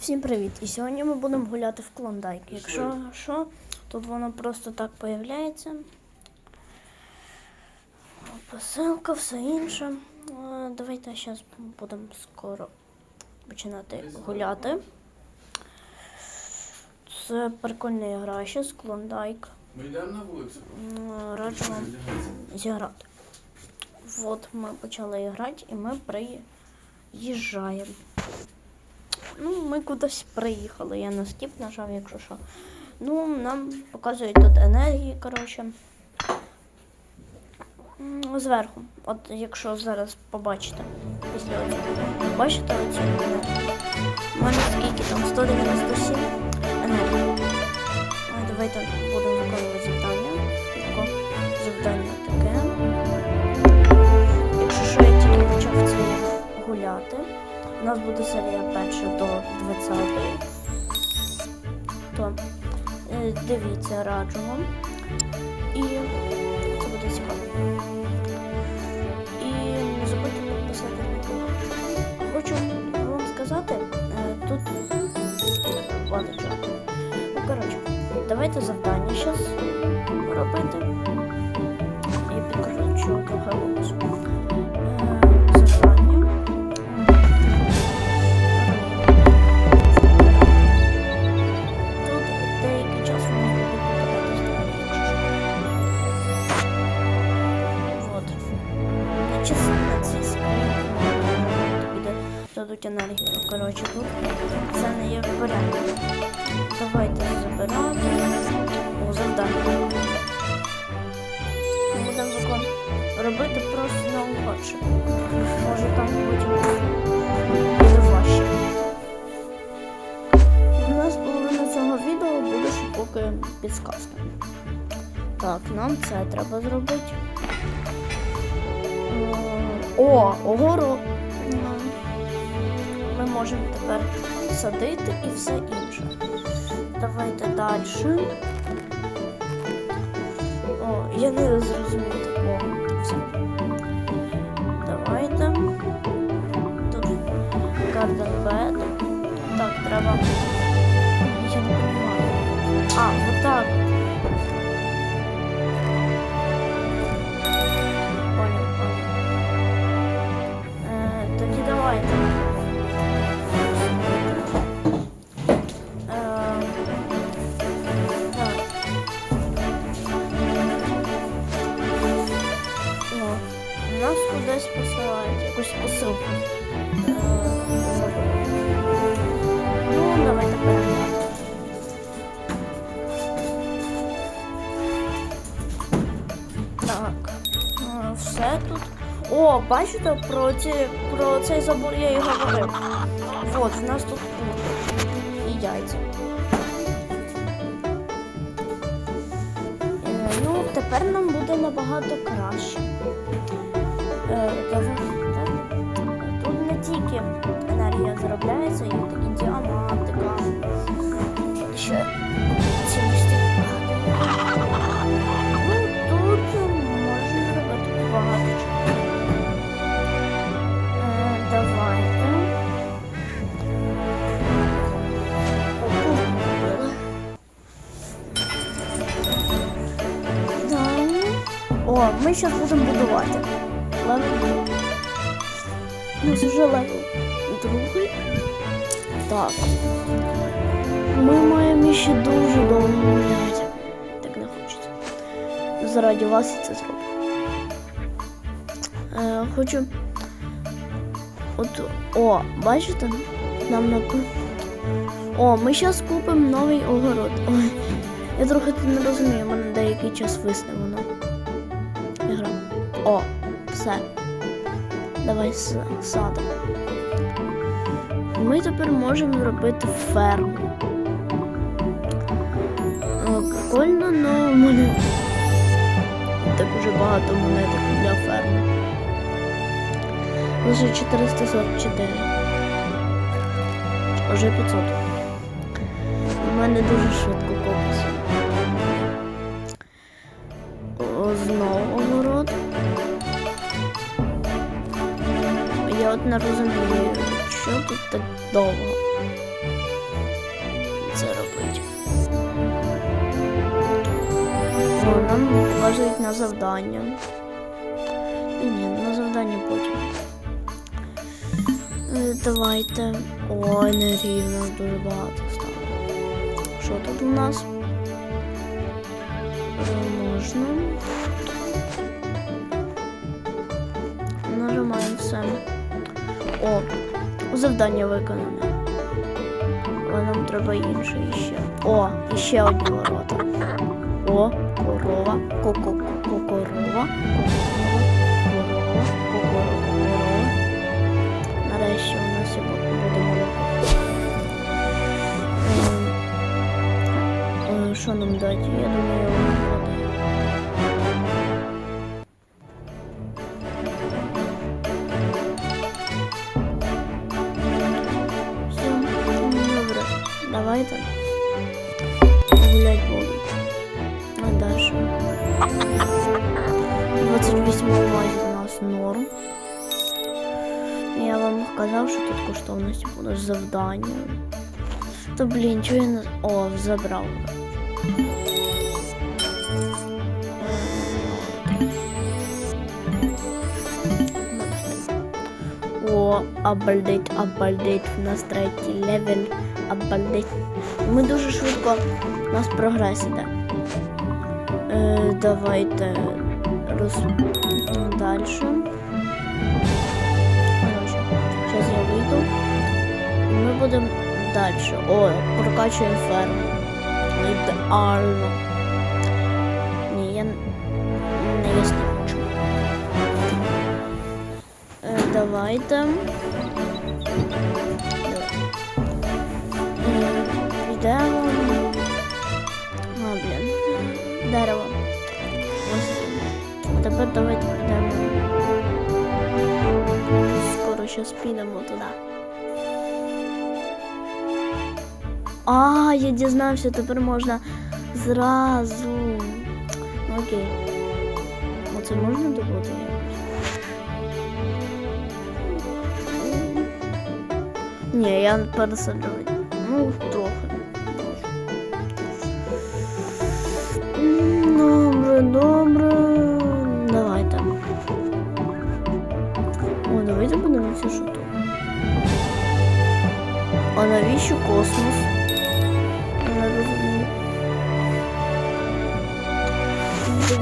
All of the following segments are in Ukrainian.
Всім привіт! І сьогодні ми будемо гуляти в Клондайк. Якщо що, тут воно просто так появляється. Посилка, все інше. Е, Давайте зараз будемо скоро починати гуляти. Це прикольна гра ще з Клондайк. Ми йдемо на вулицю. Раджу вам зіграти. От ми почали грати і ми приїжджаємо. Ну, ми кудись приїхали. Я на скіп нажав, якщо що. Ну, нам показують тут енергії, коротше. Зверху. От якщо зараз побачите після оцього. Бачите енергії? У мене скільки там? 197 енергії. А, Давайте будемо виконувати завдання. Тако завдання таке. Якщо що я тільки почав це гуляти. У нас буде серія перша до 20. То е, дивіться, раджу вам. І це буде цікаво. І не забудьте підписати на канал. Хочу вам сказати, е, тут ладно, що. Ну, коротше, давайте завдання зараз робити. Я підкажу, що трохи голосу. Дадуть енергію. Коротше, тут це не є в порядку. Давайте забирати. О, завдання. Будемо закон робити просто на охоче. Може там потім важче. У нас половина цього відео буде поки підсказка. Так, нам це треба зробити. О, огоро. Можемо тепер садити і все інше. Давайте далі. О, я не зрозумів такого. Все. Давайте. Тут Bed. Так, треба. Я не понимаю. А, вот все тут. О, бачите, про, ці, про цей забор я і говорив. От, в нас тут і яйця. Е, Ну, тепер нам буде набагато краще. Е. Тут не тільки енергія заробляється, зараз будемо будувати. Левел. У нас вже левел другий. Так. Ми маємо ще дуже довго гуляти. Так не хочеться. Заради вас я це зроблю. Е, хочу. От, о, бачите? Нам на О, ми зараз купимо новий огород. Ой, я трохи не розумію, мене деякий час висне воно. О, все. Давай с- садимо. Ми тепер можемо робити ферму. Прикольно, але в мене так уже багато монеток для ферми. Лише 444. Уже 500. У мене дуже швидко. О, Знову от не розумію, що тут так довго. купити. О, нам показують на завдання. Ні, на завдання потім. Е, Давайте. Ой, нерівно дуже багато стало. Що тут у нас? Можна. Нажимаємо все. О, завдання виконане. Але нам треба інше іще. О, іще одні ворота. О, корова, ко-ко-ко, корова, корова, корова, корова. Нарешті у нас буде молоко. Ем, е, Що нам дати? Я думаю, 28 алмазів у нас норм. Я вам казав, що тут коштовності будуть завдання. То блін, чого я не. О, забрав. О, обалдеть, обалдеть, у нас третій левель, обалдеть. Ми дуже швидко, у нас прогрес іде. Е, давайте роз... Короче, сейчас я вийду. Мы будем дальше. О, прокачиваем ферму. Идеально. Не, я не я не хочу. Э. Е, Скоро щас підемо туди. А, я дізнався, тепер можна зразу. Ну, Окей. Оце можна добути якось? Ні, я пересаджувати. Ну, трохи. Космос? Не розумію. Де?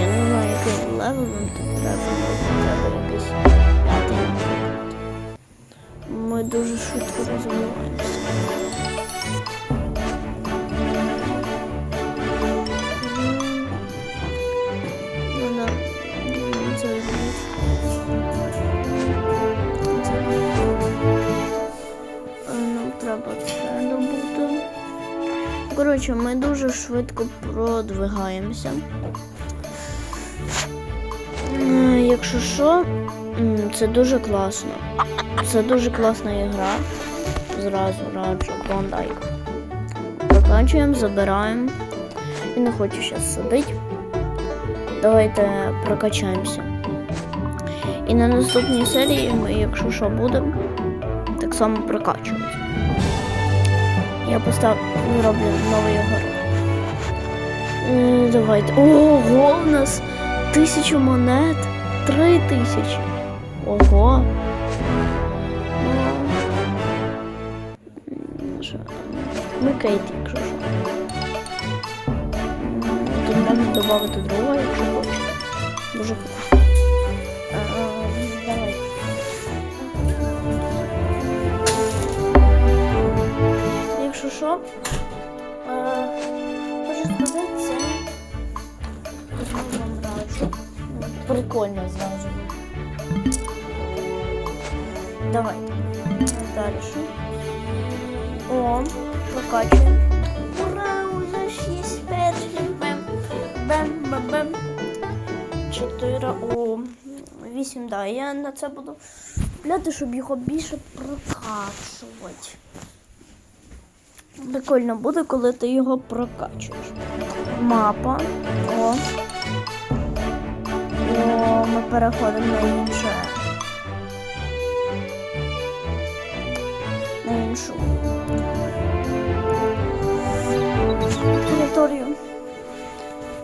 Я не знаю, який левел нам тут треба. Треба якийсь п'ятий. Ми дуже швидко розвиваємося. Коротше, ми дуже швидко продвигаємося. Е, Якщо що, це дуже класно. Це дуже класна ігра. Зразу раджу Клондайк. Прокачуємо, забираємо. І не хочу зараз сидити. Давайте прокачаємося. І на наступній серії ми, якщо що, будемо так само прокачувати. Я поставлю роблю новий огород. Е, Давайте. Ого, у нас тисячу монет. Три тисячі. Ого. Ну, що? Ми Кейт, якщо що. Тут можна додати другого, якщо хочете. Дуже що, е, хочу сказати, це раджу. Ну, Прикольно зразу. Давайте. Далі. О, прокачуємо. Ура, уже 6 перших. Бем, бем, бем, бем. 4, о, 8, да. Я на це буду купляти, щоб його більше прокачувати. Прикольно буде, коли ти його прокачуєш. Мапа. О. О, ми переходимо на інше. На іншу. територію.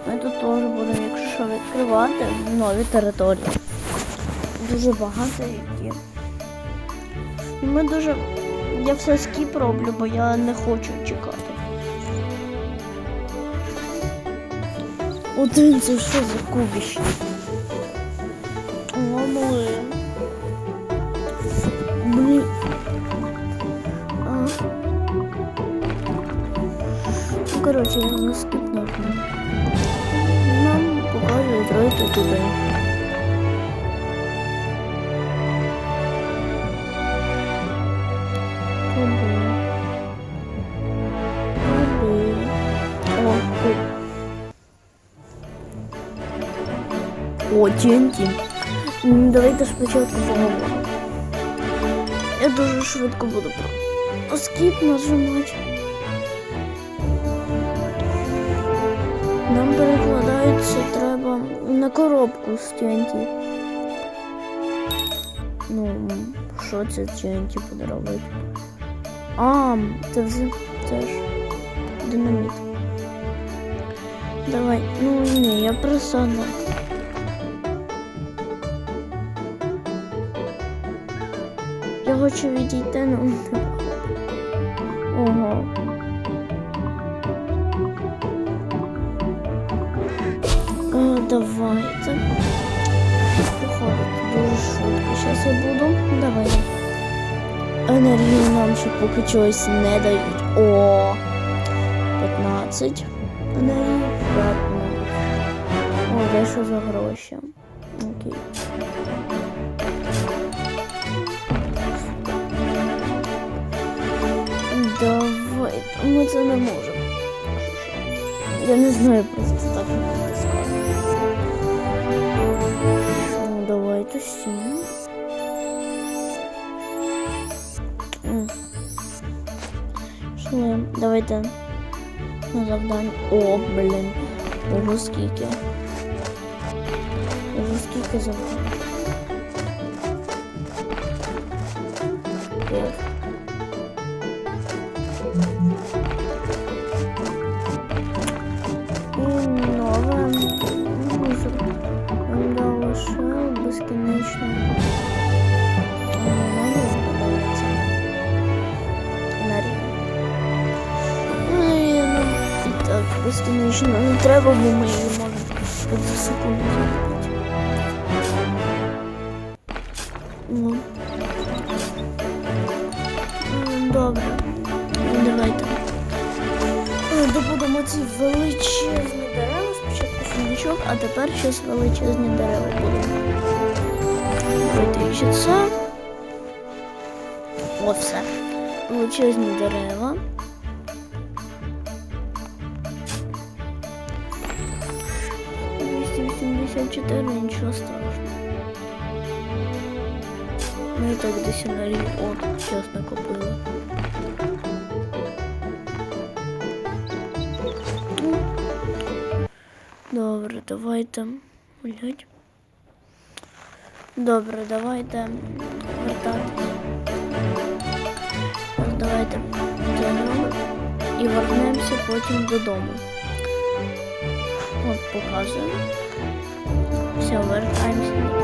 Ми тут теж будемо, якщо що, відкривати нові території. Дуже багато які. Ми дуже. Я все скіп роблю, бо я не хочу чекати. Один це що за кубіще? О, блин. Блін. А. Ну, коротше, я на скіп нажму. Нам показують рейти. Туди. О, TNT. М, Давайте спочатку поговоримо. Я дуже швидко буду про скіп нажимати. Нам перекладається треба на коробку з TNT. Ну, що це TNT буде робити? А, це вже це ж динаміт. Давай, ну ні, я просто Хочу відійти, ну. Ого. А, давайте. Походити дуже швидко. Зараз я буду. Давай. Енергію нам ще поки чогось не дають. О! 15 енергії. О, де що за гроші? Окей. Давай, ми це не можемо. Я не знаю просто так не натискати. Ну, давайте сім. М. Пішли. Давайте на завдання. О, блін. Ого, скільки. Ого, скільки завдань. Безкінечно. Мені подобається. Ну, і, ну, так, безкінечно не треба, бо ми її можемо за секунду зробити. Ну. Добре. Ну, давайте. Е, Добудемо ці величезні дерева. Спочатку сундучок, а тепер щось величезні дерева будемо. Давайте ще це. О, все. Величезні дерева. Двісті вісімдесят чотири, нічого страшного. Ну і так десь енергії. От, зараз накопили. Добре, давайте. Блять. Добре, давайте вертатися. Ось Давайте тягнемо і вернемося потім додому. От показуємо. Все, вертаємося.